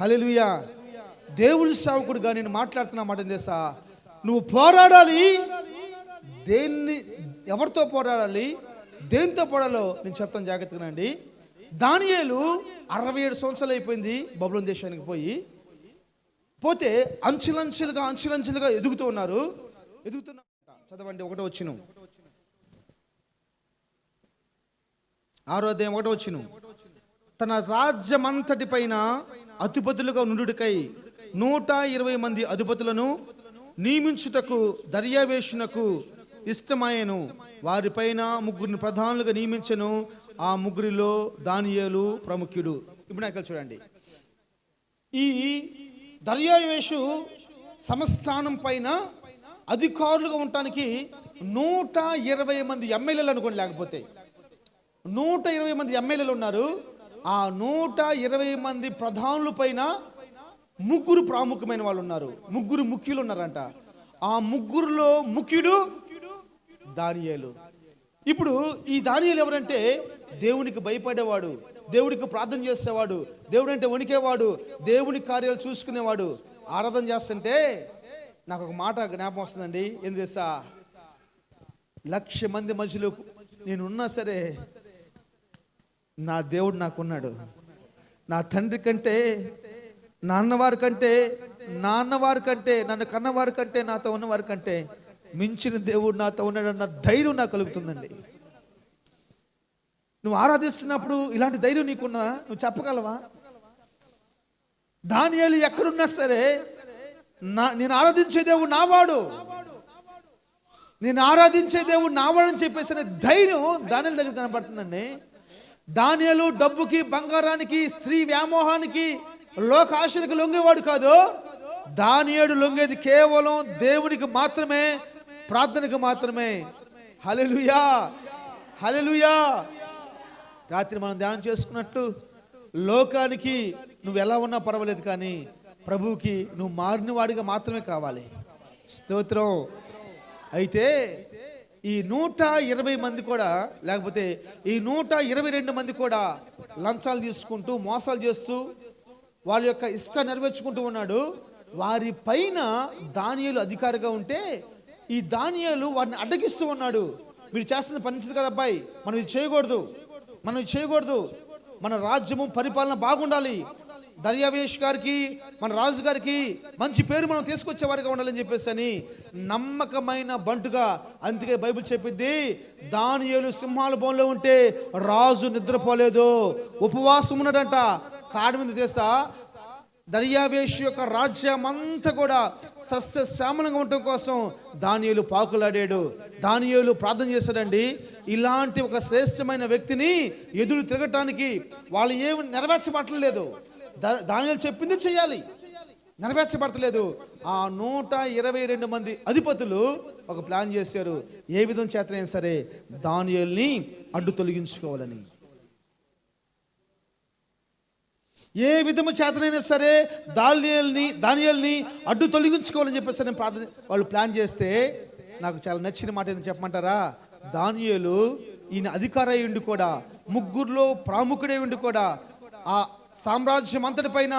Hallelujah దేవుడి సేవకుడుగా నేను మాట్లాడుతున్నా మాట తెలుసా? నువ్వు పోరాడాలి దేన్ని ఎవరితో పోరాడాలి దేనితో పోరాడాలో నేను చెప్తాను జాగ్రత్తగానండి దానియేలు అరవై ఏడు సంవత్సరాలు అయిపోయింది బబులోన్ దేశానికి పోయి. పోతే అంచులంచులుగా అంచులంచులుగా ఎదుగుతూ ఉన్నారు. ఎదుగుతున్న చదవండి ఒకటో వచ్చిన. ఆరో అధ్యాయం ఒకటో వచ్చిన. తన రాజ్యమంతటి పైన అధిపతులుగా నుండుకై నూట ఇరవై మంది అధిపతులను నియమించుటకు దర్యావేషునకు ఇష్టమాయను. వారిపైన ముగ్గురిని ప్రధానులుగా నియమించను. ఆ ముగ్గురిలో దానియేలు ప్రముఖుడు. ఇప్పుడు నాకు చూడండి. ఈ దర్యావేషు సంస్థానం పైన అధికారులుగా ఉండటానికి నూట ఇరవై మంది ఎమ్మెల్యేలు అనుకోండి లేకపోతే. నూట ఇరవై మంది ఎమ్మెల్యేలు ఉన్నారు. ఆ నూట ఇరవై మంది ప్రధానుల పైన ముగ్గురు ప్రాముఖ్యమైన వాళ్ళు ఉన్నారు. ముగ్గురు ముఖ్యులు ఉన్నారంట. ఆ ముగ్గురులో ముఖ్యుడు దానియేలు. ఇప్పుడు ఈ దానియాలు ఎవరంటే దేవునికి భయపడేవాడు దేవుడికి ప్రార్థన చేసేవాడు దేవుడు అంటే వణికేవాడు దేవుని కార్యాలు చూసుకునేవాడు. ఆరాధన చేస్తుంటే నాకు ఒక మాట జ్ఞాపకం వస్తుందండి. ఏం చేసా లక్ష మంది మనుషులు నేను ఉన్నా సరే నా దేవుడు నాకున్నాడు. నా తండ్రి కంటే నాన్నవారి కంటే నాన్నవారి కంటే నన్ను కన్నవారి కంటే నాతో ఉన్నవారి కంటే మించిన దేవుడు నాతో ఉన్నాడన్న ధైర్యం నాకు కలుగుతుందండి. నువ్వు ఆరాధిస్తున్నప్పుడు ఇలాంటి ధైర్యం నీకున్నా నువ్వు చెప్పగలవా? దానియాలు ఎక్కడున్నా సరే నా నేను ఆరాధించే దేవుడు నావాడు. నేను ఆరాధించే దేవుడు నావాడని చెప్పేసిన ధైర్యం దానిల దగ్గర కనబడుతుందండి. దానియలు డబ్బుకి బంగారానికి స్త్రీ వ్యామోహానికి లోకాశలకు లొంగేవాడు కాదు. దానియేడు లొంగేది కేవలం దేవునికి మాత్రమే ప్రార్థనకు మాత్రమే. హలెలుయా హలెలుయా రాత్రి మనం ధ్యానం చేసుకున్నట్టు లోకానికి నువ్వు ఎలా ఉన్నా పర్వాలేదు కానీ ప్రభువుకి నువ్వు మారిన వాడిగా మాత్రమే కావాలి. స్తోత్రం. అయితే ఈ నూట ఇరవై మంది కూడా లేకపోతే ఈ నూట ఇరవై రెండు మంది కూడా లంచాలు తీసుకుంటూ మోసాలు చేస్తూ వాళ్ళ యొక్క ఇష్ట నెరవేర్చుకుంటూ ఉన్నాడు. వారి పైన దానియాలు అధికారిగా ఉంటే ఈ దానియాలు వారిని అడ్డగిస్తూ ఉన్నాడు. వీడు చేస్తున్న పనిచేది కదా అబ్బాయి. మనం ఇది చేయకూడదు. మనం ఇది చేయకూడదు. మన రాజ్యము పరిపాలన బాగుండాలి. దర్యావేష్ గారికి మన రాజు గారికి మంచి పేరు మనం తీసుకొచ్చే వారిగా ఉండాలని చెప్పేసి అని నమ్మకమైన బంటుగా అందుకే బైబిల్ దాని ఏలు సింహాల బోన్లో ఉంటే రాజు నిద్రపోలేదు. ఉపవాసం ఉన్నాడంట కాడి మీద తెసా దర్యావేష్ యొక్క రాజ్యం అంతా కూడా సస్య శ్యామలంగా ఉండటం కోసం దానియులు పాకులాడాడు. దానియులు ప్రార్థన చేశాడండి. ఇలాంటి ఒక శ్రేష్టమైన వ్యక్తిని ఎదురు తిరగటానికి వాళ్ళు ఏమి నెరవేర్చబట్టలేదు. దానిలో చెప్పింది చేయాలి నెరవేర్చబడతలేదు. ఆ నూట ఇరవై రెండు మంది అధిపతులు ఒక ప్లాన్ చేశారు. ఏ విధం చేతనైనా సరే దానియల్ని అడ్డు తొలగించుకోవాలని. ఏ విధము చేతనైనా సరే దానియల్ని దానియల్ని అడ్డు తొలగించుకోవాలని చెప్పేసి నేను ప్రార్థన వాళ్ళు ప్లాన్ చేస్తే నాకు చాలా నచ్చిన మాట ఏదైనా చెప్పమంటారా? దానియలు ఈయన అధికార ఉండి కూడా ముగ్గురులో ప్రాముఖుడే ఉండి కూడా ఆ సామ్రాజ్యం అంతటి పైన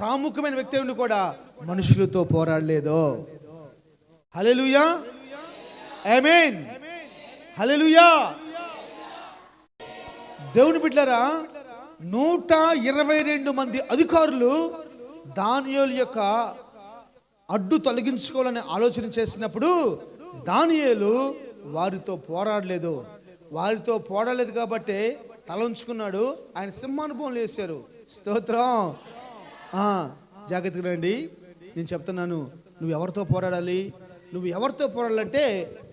ప్రాముఖ్యమైన వ్యక్తి ఉండి కూడా మనుషులతో పోరాడలేదు. హలెలుయా ఆమేన్ హలెలుయా దేవుని బిడ్డరా నూట ఇరవై రెండు మంది అధికారులు దానియోలు యొక్క అడ్డు తొలగించుకోవాలని ఆలోచన చేసినప్పుడు దానియేలు వారితో పోరాడలేదు. వారితో పోరాడలేదు కాబట్టి తల ఉంచుకున్నాడు. ఆయన సింహానుభవం వేశారు. స్తోత్రం. జాగ్రత్తగా రండి. నేను చెప్తున్నాను నువ్వు ఎవరితో పోరాడాలి? నువ్వు ఎవరితో పోరాడాలంటే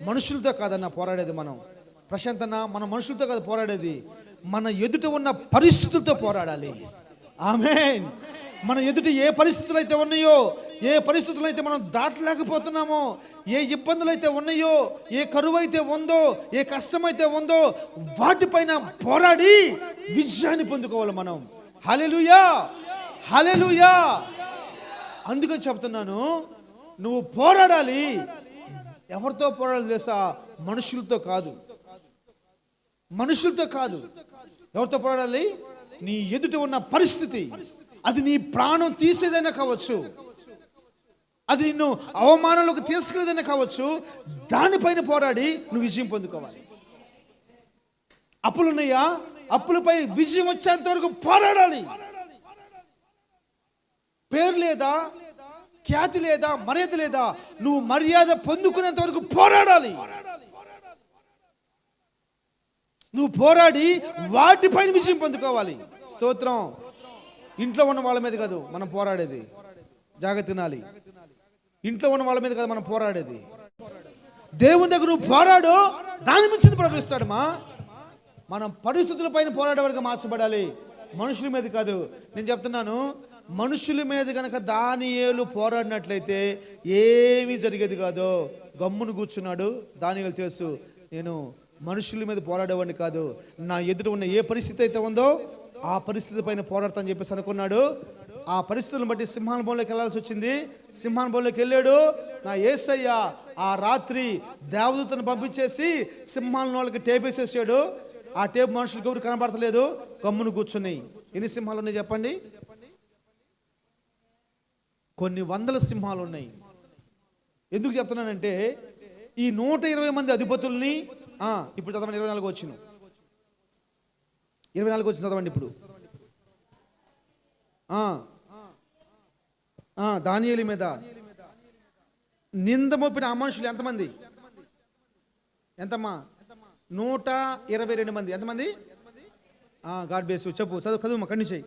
మనుషులతో కాదన్న పోరాడేది మనం. ప్రశాంతన మన మనుషులతో కాదు పోరాడేది. మన ఎదుట ఉన్న పరిస్థితులతో పోరాడాలి. ఆమె మన ఎదుట ఏ పరిస్థితులు అయితే ఉన్నాయో ఏ పరిస్థితులు అయితే మనం దాటలేకపోతున్నామో ఏ ఇబ్బందులు అయితే ఉన్నాయో ఏ కరువు అయితే ఉందో ఏ కష్టం అయితే ఉందో వాటిపైన పోరాడి విజయాన్ని పొందుకోవాలి మనం. హలెలుయా హలెలుయా అందుకే చెప్తున్నాను నువ్వు పోరాడాలి. ఎవరితో పోరాడాలి తెలుసా? మనుషులతో కాదు. మనుషులతో కాదు. ఎవరితో పోరాడాలి? నీ ఎదుట ఉన్న పరిస్థితి. అది నీ ప్రాణం తీసేదైనా కావచ్చు. అది నిన్ను అవమానంలోకి తీసుకెళ్ళదైనా కావచ్చు. దానిపైన పోరాడి నువ్వు విజయం పొందుకోవాలి. అప్పులున్నాయా? అప్పులపై విజయం వచ్చేంత వరకు పోరాడాలి. పేరు లేదా? ఖ్యాతి లేదా? మర్యాద లేదా? నువ్వు మర్యాద పొందుకునేంత వరకు పోరాడాలి. నువ్వు పోరాడి వాటిపైన విజయం పొందుకోవాలి. స్తోత్రం. ఇంట్లో ఉన్న వాళ్ళ మీద కాదు మనం పోరాడేది. జాగ్రత్త తినాలి ఇంట్లో ఉన్న వాళ్ళ మీద కదా మనం పోరాడేది. దేవుని దగ్గర నువ్వు పోరాడు దాని మించింది ప్రవేశిస్తాడమ్మా మనం పరిస్థితుల పైన పోరాడే మార్చబడాలి. మనుషుల మీద కాదు. నేను చెప్తున్నాను మనుషుల మీద కనుక దానియేలు పోరాడినట్లయితే ఏమీ జరిగేది కాదు. గమ్మును కూర్చున్నాడు దానియాలు తెలుసు. నేను మనుషుల మీద పోరాడేవాడిని కాదు. నా ఎదుట ఉన్న ఏ పరిస్థితి అయితే ఉందో ఆ పరిస్థితి పైన పోరాడతా అని చెప్పేసి అనుకున్నాడు. ఆ పరిస్థితులను బట్టి సింహాన బోన్లోకి వెళ్ళాల్సి వచ్చింది. సింహాన బోన్లోకి వెళ్ళాడు. నా ఏసయ్య ఆ రాత్రి దేవదూతను పంపించేసి సింహాలను వాళ్ళకి టేప్ వేసేసాడు. ఆ టేప్ మనుషులకు ఎవరు కనబడతలేదు. గమ్మును కూర్చున్నాయి ఎన్ని సింహాలు ఉన్నాయి చెప్పండి? కొన్ని వందల సింహాలు ఉన్నాయి. ఎందుకు చెప్తున్నానంటే ఈ నూట ఇరవై మంది అధిపతుల్ని ఇప్పుడు చదవండి ఇరవై నాలుగు వచ్చిన ఇరవై నాలుగు వచ్చిన చదవండి ఇప్పుడు. దానియలి మీద. నింద మోపిన ఆ మనుషులు ఎంతమంది? ఎంతమ్మా? నూట ఇరవై రెండు మంది. ఎంతమంది? గాడ్ బేస్ చెప్పు చదువు చదువు అక్కడి నుంచి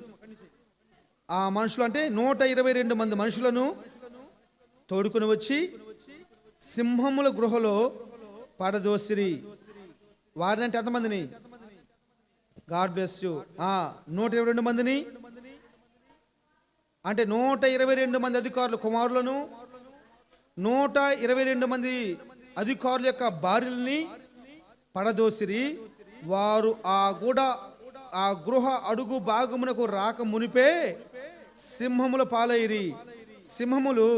ఆ మనుషులు అంటే నూట ఇరవై రెండు మంది మనుషులను తోడుకుని వచ్చి సింహముల గృహలో పడదోసిరి. వారిని అంటే ఎంతమందిని? God bless you. నూట ఇరవై రెండు మందిని అంటే నూట ఇరవై రెండు మంది అధికారుల కుమారులను నూట ఇరవై రెండు మంది అధికారుల యొక్క భార్యల్ని పడదోసిరి. వారు ఆ గూడ ఆ గృహ అడుగు భాగమునకు రాక మునిపే సింహముల పాలైరి. సింహములు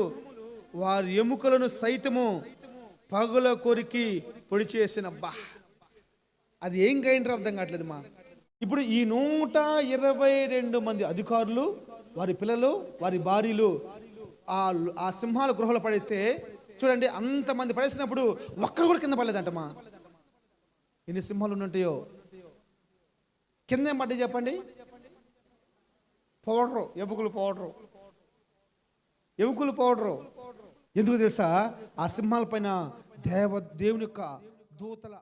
వారి ఎముకలను సైతము పగుల కొరికి పొడి చేసిన బా అది ఏం గ్రైండర్ అర్థం కావట్లేదు మా ఇప్పుడు ఈ నూట ఇరవై రెండు మంది అధికారులు వారి పిల్లలు వారి భార్యలు ఆ ఆ సింహాల గృహలో పడితే చూడండి అంతమంది పడేసినప్పుడు ఒక్కరు కూడా కింద పడలేదంటమ్మా. ఎన్ని సింహాలు ఉంటాయో కింద ఏం పడ్డాయి చెప్పండి? పౌడరు ఎముకలు పౌడరు. ఎముకలు పౌడరు. ఎందుకు తెలుసా? ఆ సింహాల పైన దేవ దేవుని యొక్క దూతల